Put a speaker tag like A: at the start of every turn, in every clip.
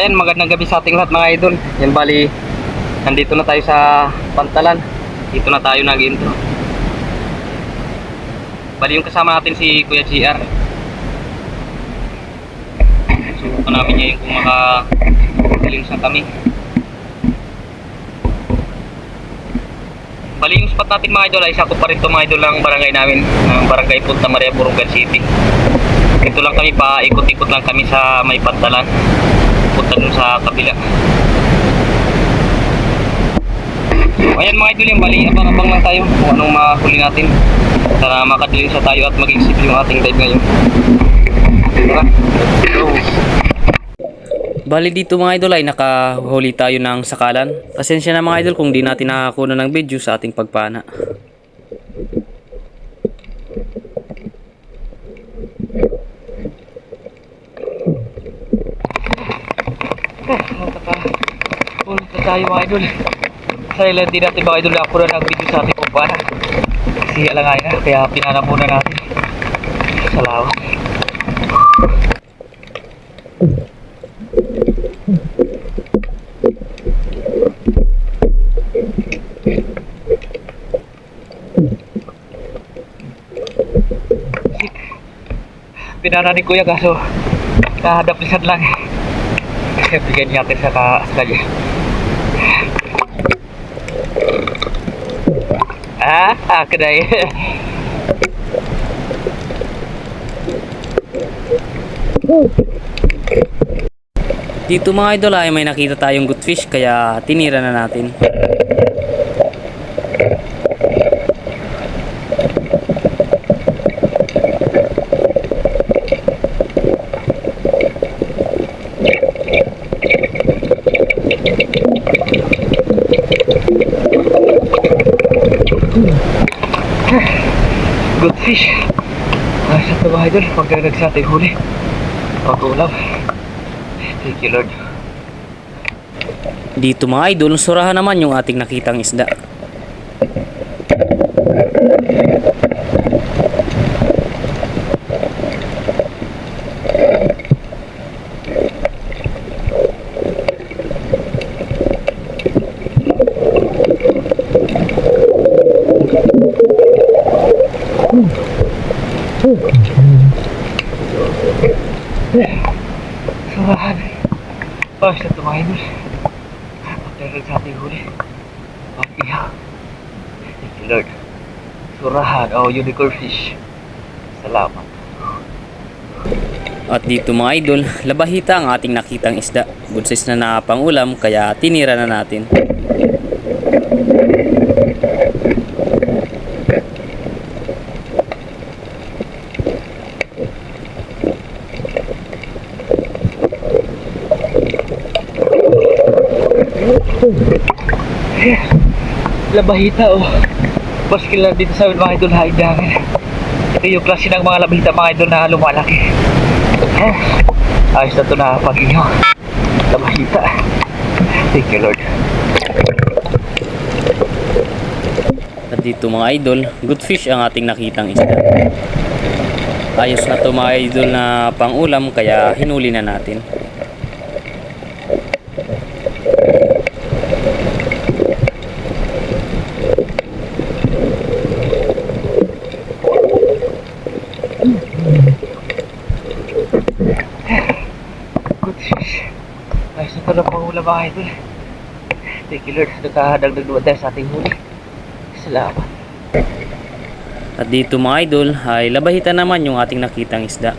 A: ayan magandang gabi sa ating lahat mga idol. Yan bali nandito na tayo sa Pantalan. Dito na tayo nag-intro. Bali yung kasama natin si Kuya GR. Subukan namin niya yung kung makagaling sa kami. Bali yung spot natin mga idol ay sakop pa rin to mga idol ng barangay namin. Ng barangay Punta Maria, Purugan City. Ito lang kami pa, ikot-ikot lang kami sa may pantalan. Punta dun sa kabila. Ayan mga idol yung bali, abang-abang lang tayo kung anong makahuli natin. Para makadilim sa tayo at maging simple yung ating dive ngayon. Tara. Bali dito mga idol ay nakahuli tayo ng sakalan. Pasensya na mga idol kung di natin nakakuha ng video sa ating pagpana. Ulit na tayo mga idol. Sa ilan din natin mga idol ako na nag-video sa ating pagpana. Kasi alangay na, kaya pinana muna natin. Salamat. Pinana ni Kuya kaso kahadaplisan lang. Bigyan natin sa ka sa. Kedai. Dito mga idol ay may nakita tayong good fish kaya tinira na natin. Good fish. Ay, sa ito mga idol, pagdalag sa ating huli. Pag-ulam. Thank you Lord. Dito mga idol, surahan naman yung ating nakitang isda. Surahan. Oh, sa ito mga idol. Pagdalag sa ating huli. Pag-ihaw. Thank you Lord. Surahan. Oh, unicorn fish. Salamat. At dito mga idol, labahita ang ating nakitang isda. Size na napangulam kaya tinira na natin. Labahita oh. Baskil lang dito sa mga idol haidangin. Ito yung klase ng mga labahita mga idol na lumalaki. Eh, ayos na ito na pag-inyo. Labahita. Thank you Lord. At dito mga idol, good fish ang ating nakitang isda. Ayos na to mga idol na pangulam kaya hinuli na natin. Good fish. Ayos na ito na pangulam mga idol. Thank you Lord. Nakadagdag naman tayo sa ating huli. Salamat. At dito mga idol ay labahita naman yung ating nakitang isda.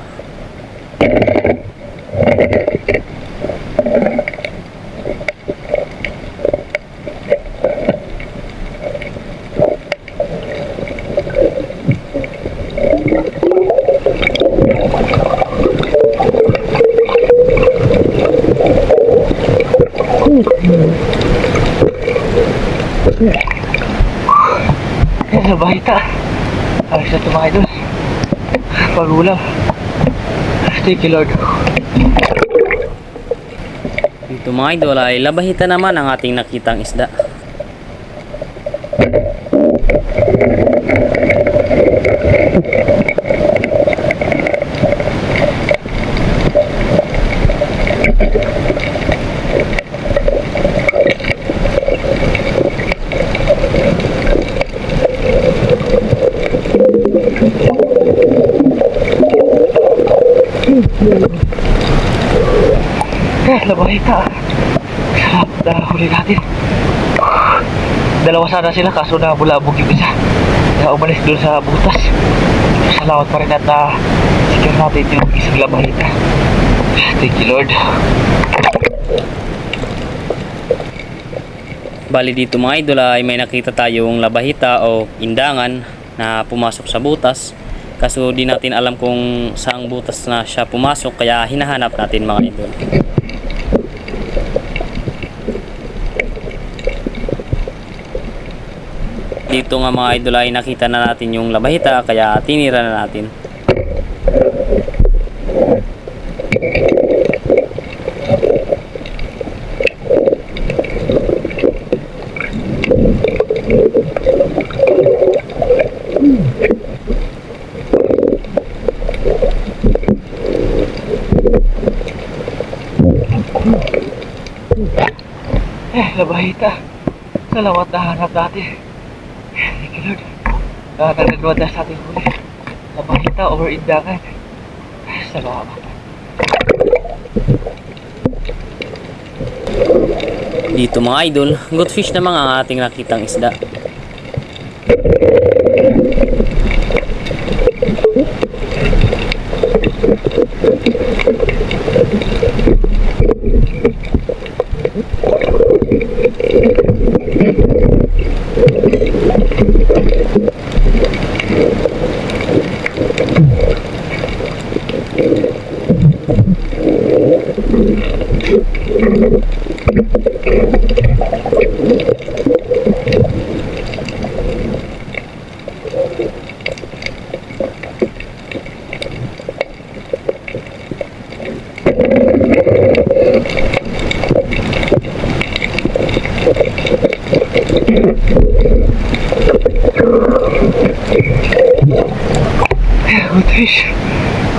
A: Yan sa bahita. Ayos na ito mga idol. Pagulam. Thank you Lord.
B: Dito mga ay labahita naman ang ating nakitang isda.
A: Eh, labahita. Sarap na huli natin. Dalawa sana sila kaso na bulabog yung isa. Kaya umalis doon sa butas. Salamat pa rin at na secure natin yung isang labahita. Thank you Lord.
B: Bali dito mga idol ay may nakita tayong labahita o indangan na pumasok sa butas. Kaso di natin alam kung saang butas na siya pumasok kaya hinahanap natin mga idol. Dito nga mga idol ay nakita na natin yung labahita kaya tinira na natin.
A: Eh, labahita. Salamat na hanap natin. Thank you Lord. Ah, nagagawa na sa ating huli. Labahita over indangan. Salamat.
B: Dito mga idol, good fish naman ating nakitang isda.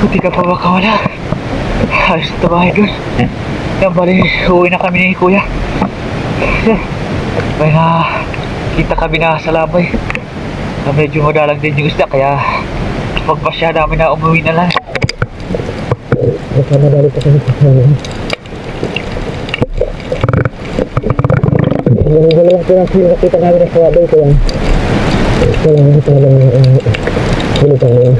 A: Buti ka pa makawala. Ayos na tabahay doon. Yan bali, uwi na kami ni kuya. May na kita kami na sa labay. Na medyo madalang din yung isda kaya pagpasya namin na umuwi na lang. Baka madali pa kami sa labay. Yung dalawang pinang nakita namin na sa labay kaya nakita namin yung Bulitan mo yun.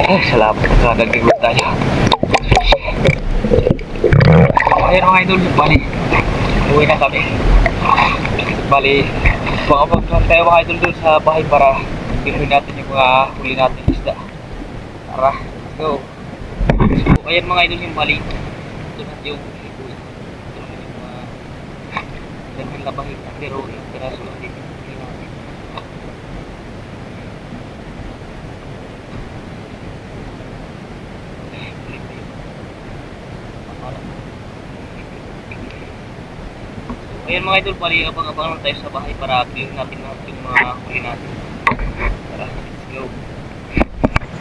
A: Ay, salamat ka. Nagdigot tayo. Ayan mga idol, bali. Uwi na kami. Bali, baka pagkakas tayo mga idol doon sa bahay para binuhin natin yung mga huli natin isda. Tara, let's go. So, ayan mga idol yung bali. Ito na yung. Ito na yung mga daming labahin. Pero yung piraso lang dito. Huli natin. Ayan mga idol, pali abang-abang lang tayo sa bahay para clear natin lahat yung mga huli natin. Tara, let's go.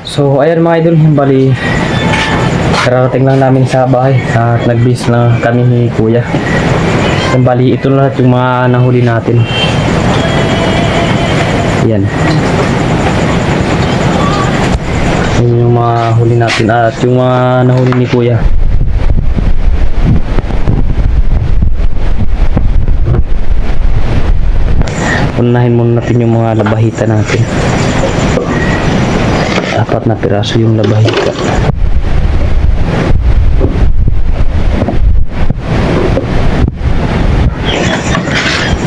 B: So ayan mga idol, bali karating lang namin sa bahay at nagbis na kami ni kuya. So, bali ito lahat yung mga nahuli natin. Yan. Yan yung mga huli natin at yung mga nahuli ni kuya. Unahin muna natin yung mga labahita natin. Apat na piraso yung labahita.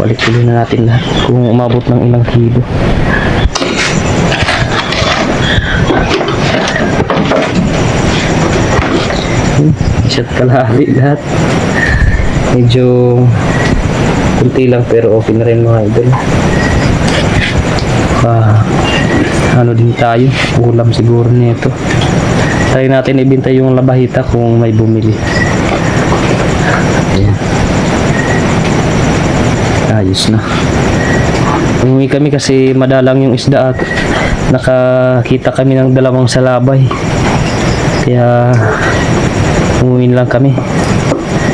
B: Balik ulit na natin lahat kung umabot ng ilang kilo. Hmm, isa't kalahati lahat. Medyo
A: Kunti lang pero okay na rin mga idol. Ah, ano din tayo, ulam siguro nito. Try natin ibenta yung labahita kung may bumili. Ayan. Ayos na. Umuwi kami kasi madalang yung isda at nakakita kami ng dalawang salabay. Kaya umuwi lang kami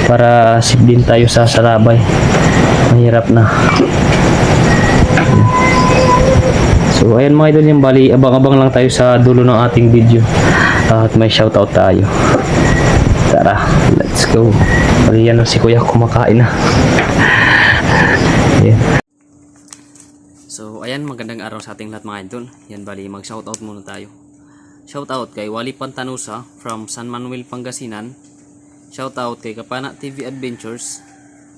A: para sip din tayo sa salabay. Mahirap na. So ayan mga idol yung bali, abang-abang lang tayo sa dulo ng ating video. At may shoutout tayo. Tara, let's go. Bali yan si kuya kumakain na. Ayan.
B: So, ayan, magandang araw sa ating lahat mga idol. Yan, bali, mag-shoutout muna tayo. Shoutout kay Wally Pantanusa from San Manuel, Pangasinan. Shoutout kay Kapana TV Adventures.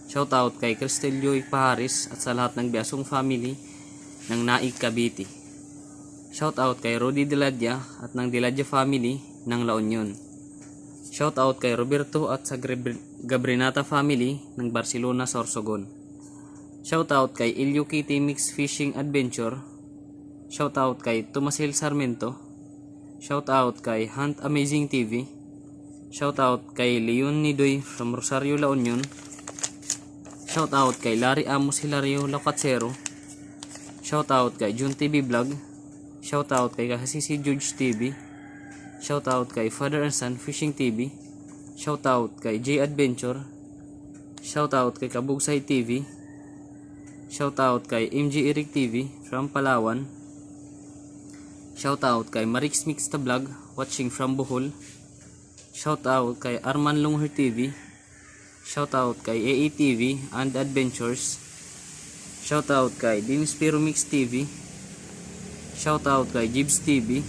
B: Shoutout kay Cristel Joy Paharis at sa lahat ng Biasong family ng Naig Cavite. Shoutout kay Rudy Diladya at ng Diladya family ng La Union. Shoutout kay Roberto at sa Gab- Gabrinata family ng Barcelona, Sorsogon. Shoutout kay Ilyo Kitty Mix Fishing Adventure. Shoutout kay Tomasil Sarmento. Shoutout kay Hunt Amazing TV. Shoutout kay Leon Nidoy from Rosario La Union. Shoutout kay Larry Amos Hilario Lacatsero. Shoutout kay Jun TV Vlog. Shoutout kay Kasisi George TV. Shoutout kay Father and Son Fishing TV. Shoutout kay J Adventure. Shoutout kay Kabugsay TV. Shoutout kay MG Eric TV from Palawan. Shoutout kay Marix Mix the Vlog watching from Bohol. Shoutout kay Arman Lungher TV. Shoutout kay AE TV and Adventures. Shoutout kay Dinis Pero Mix TV. Shoutout kay Jibs TV.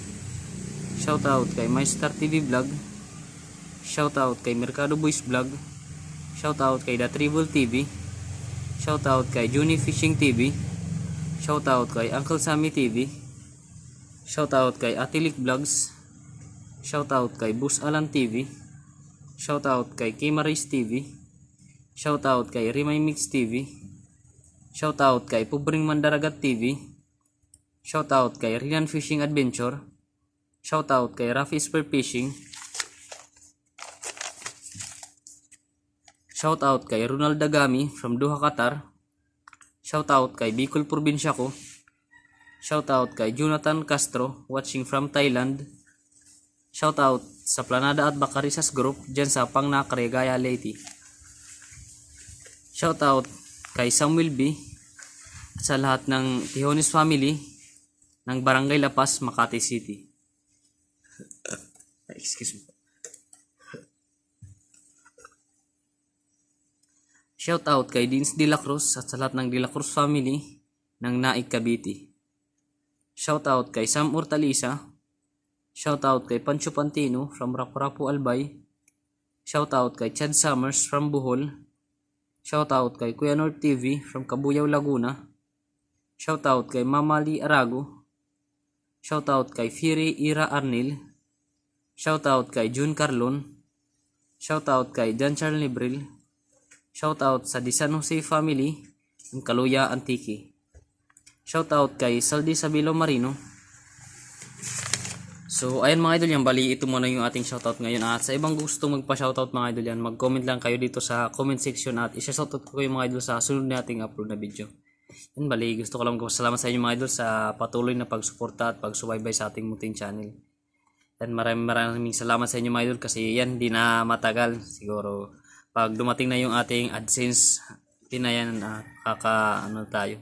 B: Shoutout kay MyStar TV Vlog. Shoutout kay Mercado Boys Vlog. Shoutout kay The Tribal TV. Shoutout kay Juni Fishing TV. Shoutout kay Uncle Sammy TV. Shoutout kay Atilik Vlogs. Shoutout kay Bus Alan TV. Shoutout kay Kimaris TV. Shoutout kay Rimay Mix TV. Shoutout kay Pubring Mandaragat TV. Shoutout kay Rian Fishing Adventure. Shoutout kay Rafi Spear Fishing. Shoutout kay Ronald Dagami from Doha, Qatar. Shoutout kay Bicol Probinsya ko. Shoutout kay Jonathan Castro watching from Thailand. Shoutout sa Planada at Bacarisas Group dyan sa Pangnakre, Gaya, Leyte. Shoutout kay Samuel B. at sa lahat ng Tijones family ng Barangay La Paz, Makati City. Excuse me. Shoutout kay Dins De La Cruz at sa lahat ng De La Cruz family ng Naik Cavite. Shoutout kay Sam Hortalisa. Shoutout kay Pancho Pantino from Rapu-Rapu Albay. Shoutout kay Chad Summers from Bohol. Shoutout kay Kuya Nord TV from Kabuyao, Laguna. Shoutout kay Mamali Arago. Shoutout kay Fury Ira Arnil. Shoutout kay June Carlon. Shoutout kay John Charles Libril. Shoutout sa Di San Jose family ng Kaluya Antique. Shoutout kay Saldi Sabilo Marino. So, ayan mga idol yan. Bali, ito muna yung ating shoutout ngayon. At sa ibang gusto magpa-shoutout mga idol yan, mag-comment lang kayo dito sa comment section at isa-shoutout ko kayo mga idol sa sunod nating upload na video. Yan, bali, gusto ko lang magpasalamat sa inyo mga idol sa patuloy na pagsuporta at pagsubaybay sa ating muting channel. Yan, maraming maraming salamat sa inyo mga idol kasi yan, di na matagal. Siguro, pag dumating na yung ating AdSense, di na ah, kaka, ano tayo.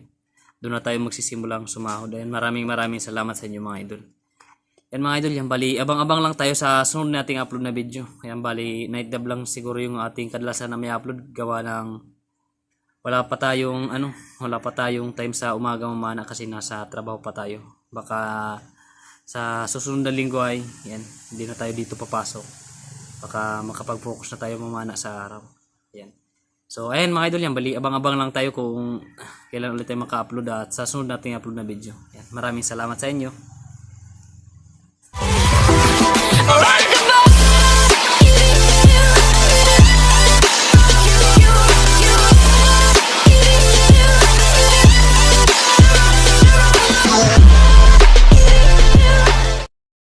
B: Doon na tayo magsisimulang sumahod. Yan, maraming maraming salamat sa inyo mga idol. Yan mga idol, yan bali, abang-abang lang tayo sa sunod nating upload na video. Yan bali, night dub lang siguro yung ating kadalasan na may upload gawa ng wala pa tayong ano, wala pa tayong time sa umaga mamana kasi nasa trabaho pa tayo. Baka sa susunod na linggo ay yan, hindi na tayo dito papasok. Baka makapag-focus na tayo mamana sa araw. Yan. So, ayan mga idol yan, bali, abang-abang lang tayo kung kailan ulit tayo maka-upload at sa sunod nating upload na video. Yan. Maraming salamat sa inyo. Alright.